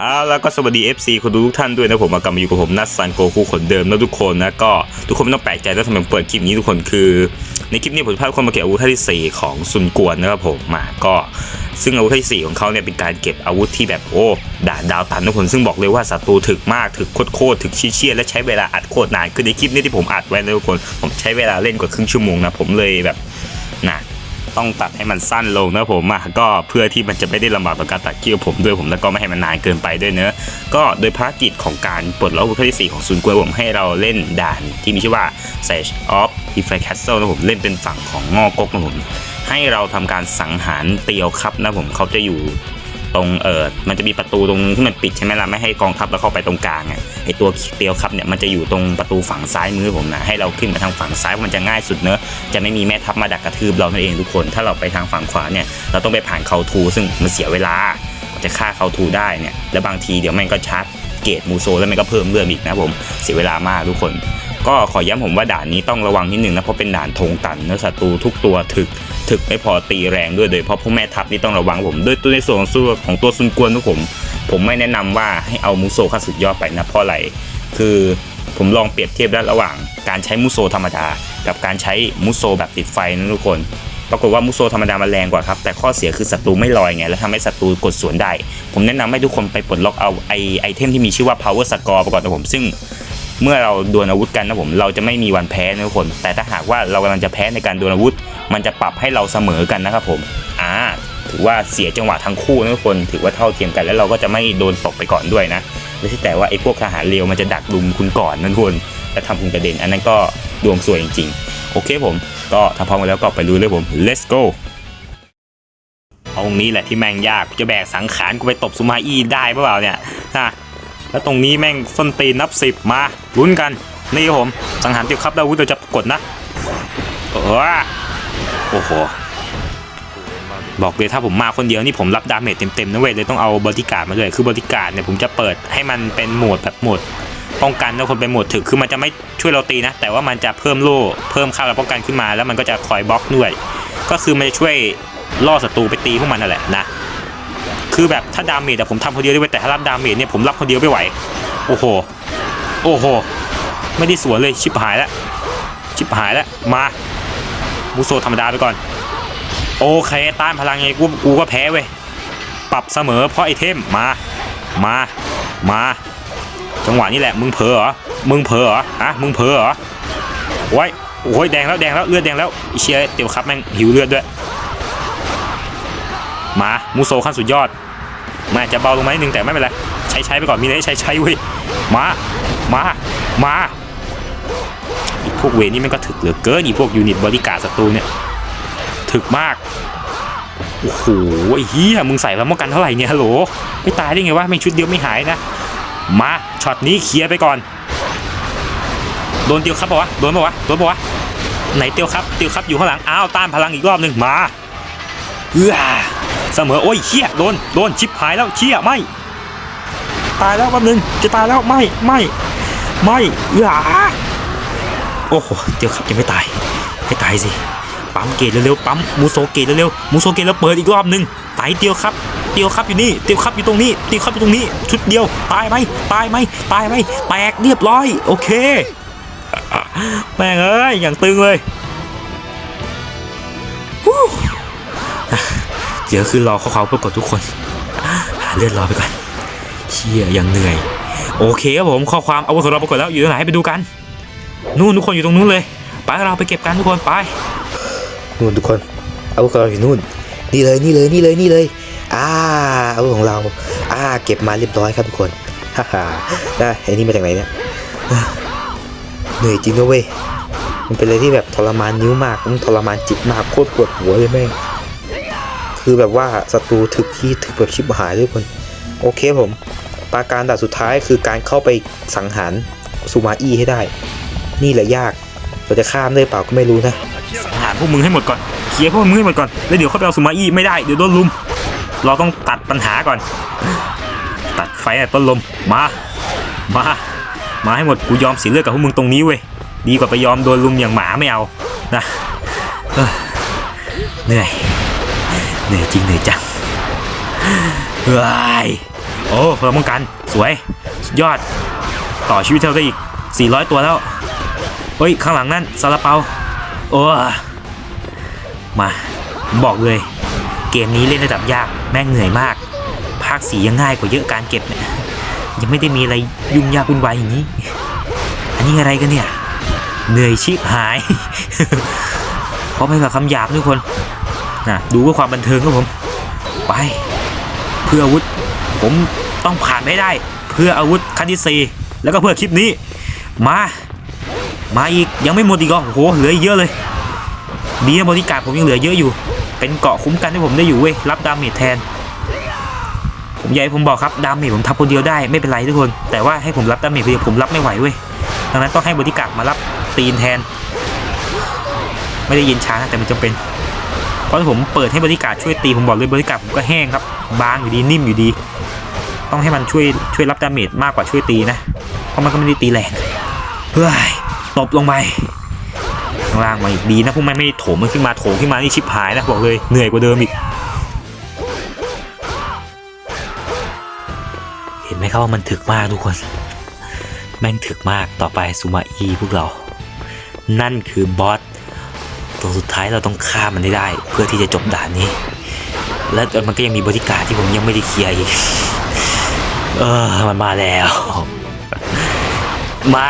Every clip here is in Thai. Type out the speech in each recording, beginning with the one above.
อ่าแล้วก็สวัสดี FC คนดูทุกท่านด้วยนะผมมากลับมาอยู่กับผมนัทซันโกคูคนเดิมนะทุกคนนะก็ทุกคนไม่ต้องแปลกใจนะทำไมผมเปิดคลิปนี้ทุกคนคือ ในคลิปนี้ผมจะพาทุกคนมาเก็บอาวุธท่าที่ 4 ของซุนกวนนะครับผมมาก็ซึ่งอาวุธท่าที่4ของเขาเนี่ยเป็นการเก็บอาวุธที่แบบโอ้ด่านดาวตันทุกคนซึ่งบอกเลยว่าศัตรูถึกมากถึกโคตรๆถึกเชี่ยๆและใช้เวลาอัดโคตรนานคือในคลิปนี้ที่ผมอัดไว้นะทุกคนผมใช้เวลาเล่นกว่าครึ่งชั่วโมงนะผมเลยแบบนะ ต้องตัดให้มันสั้นลงนะผมอะก็เพื่อที่มันจะไม่ได้ลำบากต่อการตัดคิวผมด้วยผมแล้วก็ไม่ให้มันนานเกินไปด้วยเนอะก็โดยภารกิจของการปลดล็อกอาวุธที่ 4 ของศูนย์กล้วยผมให้เราเล่นด่านที่มีชื่อว่า Siege of e f i Castle นะผมเล่นเป็นฝั่งของงอกกนะผมให้เราทำการสังหารเตียวครับนะผมเขาจะอยู่ ตรงเออมันจะมีประตูตรงนึงที่มันปิดใช่ไหมล่ะไม่ให้กองทัพเราเข้าไปตรงกลางไงไอตัวเตียวครับเนี่ยมันจะอยู่ตรงประตูฝั่งซ้ายมือผมนะให้เราขึ้นมาทางฝั่งซ้ายมันจะง่ายสุดเนอะจะไม่มีแม่ทัพมาดักกระทืบเรานั่นเองทุกคน ถ้าเราไปทางฝั่งขวาเนี่ยเราต้องไปผ่านเขาทู ซึ่งมันเสียเวลาจะฆ่าเขาทูได้เนี่ยแล้วบางทีเดี๋ยวมันก็ชาร์จเกตมูโซแล้วมันก็เพิ่มเลือดอีกนะผมเสียเวลามากทุกคน ก็ขอย้ำผมว่าด่านนี้ต้องระวังนิดหนึ่งนะเพราะเป็นด่านธงตันเนื้อศัตรูทุกตัวถึกถึกไม่พอตีแรงด้วยโดยเฉพาะพวกแม่ทัพนี่ต้องระวังผมด้วยตัวในส่วนของตัวของตัวซุนกวนทุกผม ผมไม่แนะนำว่าให้เอามูโซขั้นสุดยอดไปนะเพราะอะไรคือผมลองเปรียบเทียบแล้วระหว่างการใช้มูโซธรรมดา กับการใช้มูโซแบบติดไฟนะทุกคนปรากฏว่ามูโซธรรมดามันแรงกว่าครับ แต่ข้อเสียคือศัตรูไม่ลอยไง แล้วทำให้ศัตรูกดสวนได้ ผมแนะนำให้ทุกคนไปปลดล็อกเอาไอไอเทมที่มีชื่อว่า power score ประกอบนะผม ซึ่ง เมื่อเราดวลอาวุธกันนะผมเราจะไม่มีวันแพ้นะทุกคน แต่ถ้าหากว่าเรากำลังจะแพ้ในการดวลอาวุธ มันจะปรับให้เราเสมอกันนะครับผมอ่าถือว่าเสียจังหวะทั้งคู่นะทุกคน ถือว่าเท่าเทียมกันแล้วเราก็จะไม่โดนตกไปก่อนด้วยนะไม่ใช่แต่ว่าไอ้พวกทหารเลวมันจะดักลุมคุณก่อนนะทุกคนและทำคุณกระเด็น อันนั้นก็ดวงสวยจริงๆ โอเคผม ก็ถ้าพร้อมกันแล้วก็ไปลุยเลยผม let's go ตรงนี้แหละที่แม่งยากกูจะแบกสังขารกูไปตบซูมาอี้ได้เปล่าเนี่ยนะ แล้วตรงนี้แม่งส้นตีนนับสิบมาลุ้นกัน นี่ผม สังหารตียวครับดาวุธเราจะกดนะเออโอ้โห บอกเลยถ้าผมมาคนเดียวนี่ผมรับดาเมจเต็มๆนะเว้ยเลยต้องเอาบอดี้การ์ดมาด้วยคือบอดี้การ์ดเนี่ยผมจะเปิดให้มันเป็นโหมดแบบโหมดป้องกันนะคนเป็นโหมดถึกคือมันจะไม่ช่วยเราตีนะ แต่ว่ามันจะเพิ่มโล่เพิ่มค่าเราป้องกันขึ้นมา แล้วมันก็จะคอยบล็อกด้วย ก็คือมันจะช่วยล่อศัตรูไปตีพวกมันนั่นแหละนะ คือแบบถ้าดาเมจแต่ผมทำคนเดียวได้เว้ยแต่ถ้ารับดาเมจเนี่ยผมรับคนเดียวไม่ไหว โอ้โห โอ้โห ไม่ได้สวนเลยชิบหายแล้ว ชิบหายแล้ว มามูโซธรรมดาไปก่อน โอเค ต้านพลังไงกูกูก็แพ้เว้ย ปรับเสมอเพราะไอเทม มา มา มา จังหวะนี้แหละ มึงเผลอเหรอ มึงเผลอเหรออะมึงเผลอเหรอโอ้ยโอ้ยแดงแล้วแดงแล้วเลือดแดงแล้วไอเชียเตียวครับแม่งหิวเลือดด้วย มามูโซขั้นสุดยอดมาจะเบาลงมานิดนึงแต่ไม่เป็นไรใช้ใช้ไปก่อนมีอะไรให้ใช้ใช้เว้ยมามามาอีพวกเวนี่มันก็ถึกเหลือเกินอีพวกยูนิตบริการศัตรูเนี่ยถึกมากโอ้โหไอ้เหี้ยมึงใส่แล้วป้องกันเท่าไหร่เนี่ยฮัลโหลไม่ตายได้ไงวะไม่ชุดเดียวไม่หายนะมาช็อตนี้เคลียร์ไปก่อนโดนเตียวครับปะวะโดนปะวะโดนปะวะไหนเตียวครับเตียวครับอยู่ข้างหลังอ้าวต้านพลังอีกรอบหนึ่งมาเอื้อ เสมอโอ้ยเชี่ยโดนโดนชิปหายแล้วเชี่ยไม่ตายแล้วแป๊บนึงจะตายแล้วไม่ไม่ไม่อื้อโอ้โหเดี๋ยวครับยังไม่ตายให้ตายสิปั๊มเกตเร็วๆปั๊มมูโซเกตเร็วๆมูโซเกตแล้วเปิดอีกรอบนึงตายเดียวครับเดียวครับอยู่นี่เดียวครับอยู่ตรงนี้เดียวครับอยู่ตรงนี้ชุดเดียวตายไหมตายไหมตายไหมแตกเรียบร้อย โอเคแม่งเอ้ยอย่างตึงเลย เดี๋ยวคือรอเขาเขาประกดทุกคนหาเลือดรอไปก่อนเชี่ยยังเหนื่อย โอเคครับผมข้อความเอาวุธของเราปรากฏแล้วอยู่ตรงไหนไปดูกัน นู่นทุกคนอยู่ตรงนู้นเลยไปเราไปเก็บกันทุกคนไปนู่นทุกคนอาวุธของเราอยู่นู่น นี่เลยนี่เลยนี่เลยนี่เลยอ่าอาวุธของเราอ่าเก็บมาเรียบร้อยครับทุกคนฮ่าฮ่าได้ไอ้นี่มาจากไหนเนี่ยเหนื่อยจริงนะเว้ยมันเป็นอะไรที่แบบทรมานนิ้วมากมันทรมานจิตมากโคตรปวดหัวเลยแม่ง คือแบบว่าศัตรูถึกที่ถึกแบบชิบหายเลยทุกคน โอเคผม ปาการด่านสุดท้ายคือการเข้าไปสังหารซูมาอี้ให้ได้ นี่แหละยาก เราจะข้ามได้เปล่าก็ไม่รู้นะ สังหารพวกมึงให้หมดก่อน เคลียร์พวกมึงให้หมดก่อน แล้วเดี๋ยวเขาไปเอาสุมาอี้ไม่ได้ เดี๋ยวโดนลุม เราต้องตัดปัญหาก่อน ตัดไฟต้นลม มา มา มาให้หมด กูยอมเสียเลือดกับพวกมึงตรงนี้เว้ย ดีกว่าไปยอมโดนลุมอย่างหมาไม่เอา นะ เหนื่อย เหนื่อยจริงเหนื่อยจังเฮ้ยโอ้เพิ่มป้องกัน สวย ยอด ต่อชีวิตเท่าได้อีก 400 ตัวแล้ว เฮ้ย ข้างหลังนั่นซาลาเปา โอ้ มาผมบอกเลย เกมนี้เล่นระดับยาก แม่งเหนื่อยมาก ภาคสียังง่ายกว่าเยอะการเก็บเนี่ย ยังไม่ได้มีอะไรยุ่งยากวุ่นวายอย่างนี้ อันนี้อะไรกันเนี่ย เหนื่อยชิบหาย เพราะไปกับคำหยาบทุกคน นะดูเพื่อความบันเทิงครับผมไป เพื่ออาวุธ ผมต้องผ่านให้ได้ เพื่ออาวุธขั้นที่สี่แล้วก็เพื่อคลิปนี้ มา มาอีกยังไม่หมดอีกเหรอโอ้โหเหลืออีกเยอะเลยดีนะบริการผมยังเหลือเยอะอยู่ เป็นเกาะคุ้มกันให้ผมได้อยู่เว้ยรับดาเมจแทนผมให้ผมบอกครับดาเมจผมทับคนเดียวได้ไม่เป็นไรทุกคน แต่ว่าให้ผมรับดาเมจคนเดียวผมรับไม่ไหวเว้ยดังนั้นต้องให้บริการมารับตีนแทน ไม่ได้ย็นช้านะแต่มันจำเป็น เพราะผมเปิดให้บริการช่วยตีผมบอกเลยบริการผมก็แห้งครับ บางอยู่ดีนิ่มอยู่ดี ต้องให้มันช่วยช่วยรับดาเมจมากกว่าช่วยตีนะ เพราะมันก็ไม่ได้ตีแรงเฮ้ยตบลงไปข้างล่างมาอีกดีนะพวกมันไม่โถมมันขึ้นมาโถมขึ้นมานี่ชิบหายนะบอกเลยเหนื่อยกว่าเดิมอีก เห็นไหมครับว่ามันถึกมากทุกคน แม่งถึกมากต่อไปซูมาอีพวกเรา นั่นคือบอส ตัวสุดท้ายเราต้องฆ่ามันให้ได้ เพื่อที่จะจบด่านนี้ และมันก็ยังมีบริการที่ผมยังไม่ได้เคลียร์อีก เออมันมาแล้ว มา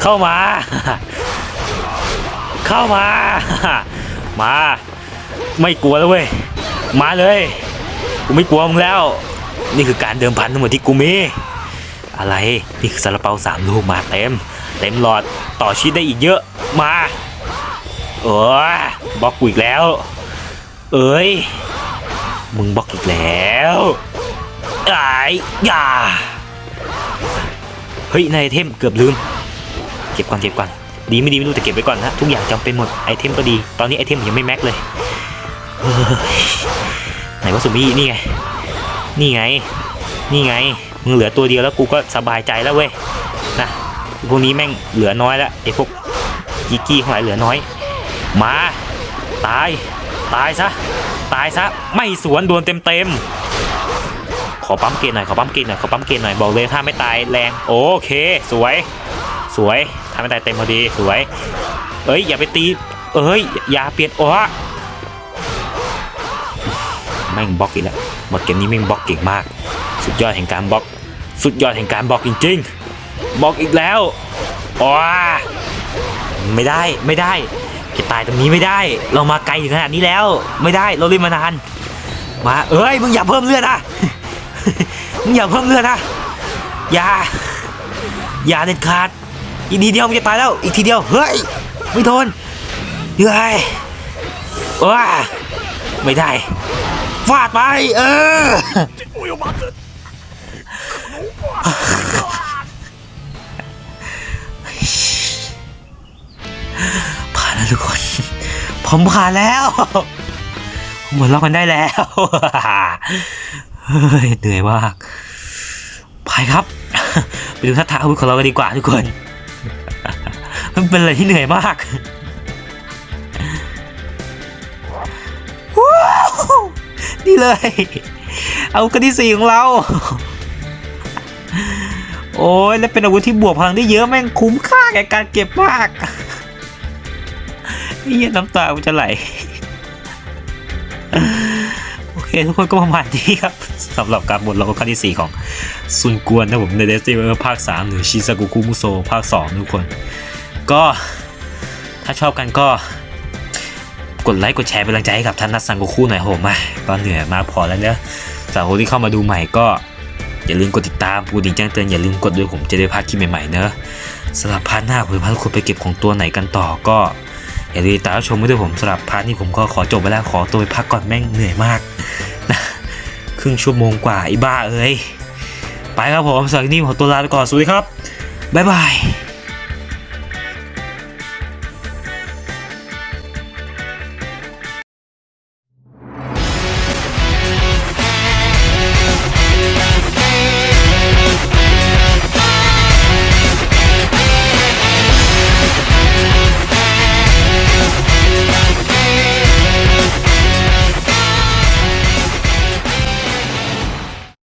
เข้ามา เข้ามา มา ไม่กลัวแล้วเว้ย มาเลยกูไม่กลัวมึงแล้ว นี่คือการเดิมพันทั้งหมดที่กูมีอะไร นี่คือซาลาเปาสามลูกมาเต็ม เต็มหลอดต่อชีวิตได้อีกเยอะมา เออบล็อกกูอีกแล้ว เอ้ย มึงบล็อกอีกแล้วไอ้ย่าเฮ้ยในไอเทมเกือบลืม เก็บก่อนเก็บก่อน ดีไม่ดีไม่รู้แต่เก็บไว้ก่อนนะทุกอย่างจำเป็นหมดไอเทมก็ดี ตอนนี้ไอเทมยังไม่แม็กเลยเฮ้ยไหนว่าสุมี่นี่ไง นี่ไง นี่ไง มึงเหลือตัวเดียวแล้วกูก็สบายใจแล้วเว้ย นะ พวกนี้แม่งเหลือน้อยแล้วไอพวกกีกี้ทั้งหลายเหลือน้อย มา ตาย ตายซะ ตายซะ ไม่สวนโดนเต็มเต็มๆขอปั๊มเกณฑ์หน่อย ขอปั๊มเกณฑ์หน่อย ขอปั๊มเกณฑ์หน่อย บอกเลยถ้าไม่ตายแรง โอเค สวย สวย ถ้าไม่ตายเต็มพอดี สวย เอ้ย อย่าไปตี เอ้ย อย่าเปลี่ยนโอ้แม่งบล็อกอีกแล้วบอดเกมนี้แม่งบล็อกเก่งมาก สุดยอดแห่งการบล็อก สุดยอดแห่งการบล็อกจริง ๆบล็อกอีกแล้วโอ้ไม่ได้ ไม่ได้ จะตายตรงนี้ไม่ได้ เรามาไกลถึงขนาดนี้แล้ว ไม่ได้เราเล่นมานาน มาเอ้ยมึงอย่าเพิ่มเลือดนะมึงอย่าเพิ่มเลือดนะอย่าอย่าเด็ดขาดอีกทีเดียวมึงจะตายแล้วอีกทีเดียวเฮ้ยไม่โดนเฮ้ยว้าไม่ได้ฟาดไปเออ ทุกคน ผมผ่านแล้วหมดล็อกกันได้แล้วเหนื่อยมากไปครับ ไปดูท่าทางอาวุธของเรากันดีกว่าทุกคน มันเป็นอะไรที่เหนื่อยมากนี่เลยอาวุธกันที่สี่ของเรา โอ้ย และเป็นอาวุธที่บวกพลังได้เยอะแม่งคุ้มค่าแก่การเก็บมาก เฮียน้ำตาจะไหล โอเค ทุกคนก็ประมาณนี้ครับสำหรับการบทลงขั้นที่ 4 ของซุนกวนนะผมในเดสติเวอร์ภาค 3 หรือชิซากุคุมุโซภาค 2 ทุกคน ก็ถ้าชอบกันก็กดไลค์กดแชร์เป็นกำลังใจให้กับท่านนัทซังโกคุหน่อยโหมาก็เหนื่อยมากพอแล้วเนอะสำหรับคนที่เข้ามาดูใหม่ก็อย่าลืมกดติดตามปูดิ่งแจ้งเตือนอย่าลืมกดด้วยผมจะได้พาคลิปใหม่ๆเนอะสำหรับพาร์ทหน้าผมพาทุกคนไปเก็บของตัวไหนกันต่อก็ อย่าลืมตามชมด้วยผมสำหรับพาร์ทนี้ผมก็ขอจบไปแล้วขอตัวไปพักก่อนแม่งเหนื่อยมากนะครึ่งชั่วโมงกว่าไอ้บ้าเอ้ยไปครับผมสำหรับนี้ผมขอตัวลาไปก่อนสวัสดีครับบ๊ายบาย